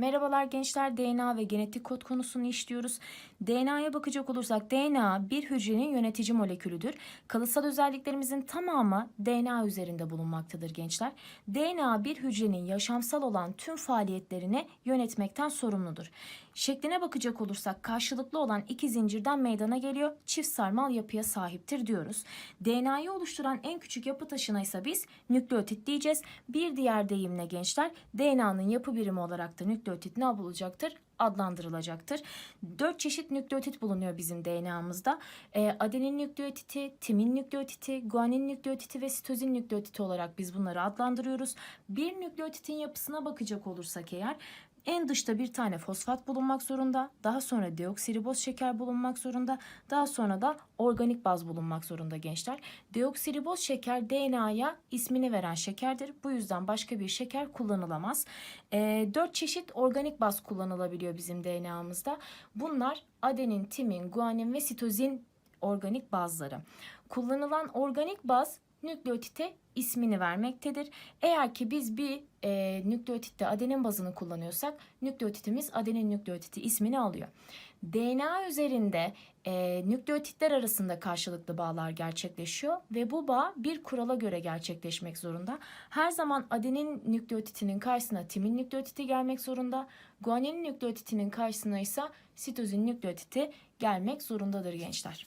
Merhabalar gençler DNA ve genetik kod konusunu işliyoruz. DNA'ya bakacak olursak DNA bir hücrenin yönetici molekülüdür. Kalıtsal özelliklerimizin tamamı DNA üzerinde bulunmaktadır gençler. DNA bir hücrenin yaşamsal olan tüm faaliyetlerini yönetmekten sorumludur. Şekline bakacak olursak karşılıklı olan iki zincirden meydana geliyor. Çift sarmal yapıya sahiptir diyoruz. DNA'yı oluşturan en küçük yapı taşına ise biz nükleotit diyeceğiz. Bir diğer deyimle gençler DNA'nın yapı birimi olarak da nükleotit ne yapılacaktır? Adlandırılacaktır. Dört çeşit nükleotit bulunuyor bizim DNA'mızda. E, adenin nükleotiti, timin nükleotiti, guanin nükleotiti ve sitozin nükleotiti olarak biz bunları adlandırıyoruz. Bir nükleotitin yapısına bakacak olursak eğer en dışta bir tane fosfat bulunmak zorunda, daha sonra deoksiriboz şeker bulunmak zorunda, daha sonra da organik baz bulunmak zorunda gençler. Deoksiriboz şeker DNA'ya ismini veren şekerdir. Bu yüzden başka bir şeker kullanılamaz. E, dört çeşit organik baz kullanılabiliyor bizim DNA'mızda. Bunlar adenin, timin, guanin ve sitozin organik bazları. Kullanılan organik baz nükleotite ismini vermektedir. Eğer ki biz bir e, nükleotitte adenin bazını kullanıyorsak nükleotitimiz adenin nükleotiti ismini alıyor. DNA üzerinde e, nükleotitler arasında karşılıklı bağlar gerçekleşiyor ve bu bağ bir kurala göre gerçekleşmek zorunda. Her zaman adenin nükleotitinin karşısına timin nükleotiti gelmek zorunda. Guanin nükleotitinin karşısına ise sitozin nükleotiti gelmek zorundadır gençler.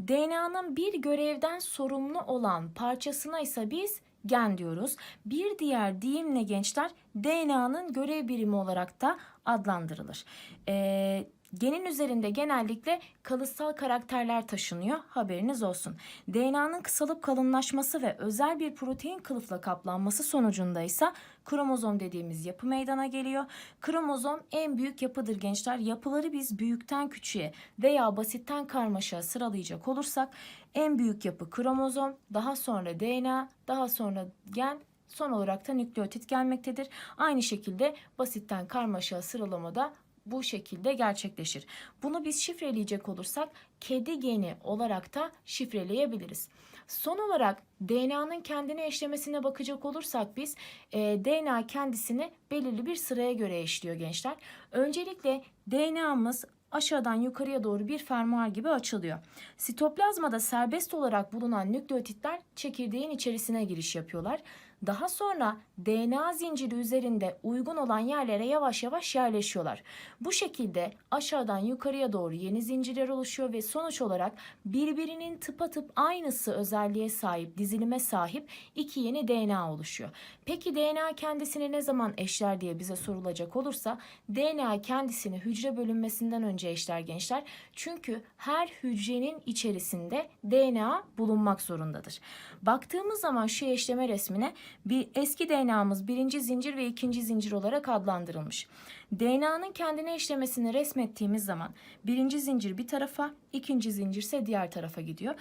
DNA'nın bir görevden sorumlu olan parçasına ise biz gen diyoruz. Bir diğer deyimle gençler DNA'nın görev birimi olarak da adlandırılır. Ee, genin üzerinde genellikle kalıtsal karakterler taşınıyor. Haberiniz olsun. DNA'nın kısalıp kalınlaşması ve özel bir protein kılıfla kaplanması sonucunda ise kromozom dediğimiz yapı meydana geliyor. Kromozom en büyük yapıdır gençler. Yapıları biz büyükten küçüğe veya basitten karmaşa sıralayacak olursak en büyük yapı kromozom, daha sonra DNA, daha sonra gen, son olarak da nükleotit gelmektedir. Aynı şekilde basitten karmaşa sıralamada bu şekilde gerçekleşir. Bunu biz şifreleyecek olursak kedi geni olarak da şifreleyebiliriz. Son olarak DNA'nın kendine eşlemesine bakacak olursak biz e, DNA kendisini belirli bir sıraya göre eşliyor gençler. Öncelikle DNA'mız aşağıdan yukarıya doğru bir fermuar gibi açılıyor. Sitoplazmada serbest olarak bulunan nükleotitler çekirdeğin içerisine giriş yapıyorlar. Daha sonra DNA zinciri üzerinde uygun olan yerlere yavaş yavaş yerleşiyorlar. Bu şekilde aşağıdan yukarıya doğru yeni zincirler oluşuyor ve sonuç olarak birbirinin tıpatıp aynısı özelliğe sahip, dizilime sahip iki yeni DNA oluşuyor. Peki DNA kendisini ne zaman eşler diye bize sorulacak olursa DNA kendisini hücre bölünmesinden önce eşler gençler. Çünkü her hücrenin içerisinde DNA bulunmak zorundadır. Baktığımız zaman şu eşleme resmine bir eski DNA'mız birinci zincir ve ikinci zincir olarak adlandırılmış. DNA'nın kendine eşlemesini resmettiğimiz zaman birinci zincir bir tarafa, ikinci zincir ise diğer tarafa gidiyor.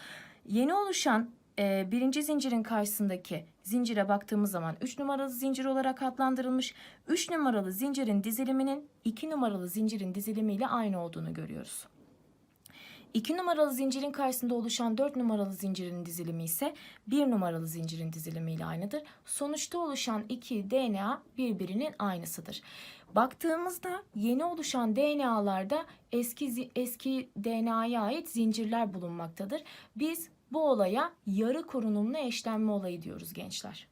Yeni oluşan e, birinci zincirin karşısındaki zincire baktığımız zaman 3 numaralı zincir olarak adlandırılmış. 3 numaralı zincirin diziliminin 2 numaralı zincirin dizilimiyle aynı olduğunu görüyoruz. 2 numaralı zincirin karşısında oluşan 4 numaralı zincirin dizilimi ise 1 numaralı zincirin dizilimiyle aynıdır. Sonuçta oluşan iki DNA birbirinin aynısıdır. Baktığımızda yeni oluşan DNA'larda eski eski DNA'ya ait zincirler bulunmaktadır. Biz bu olaya yarı korunumlu eşlenme olayı diyoruz gençler.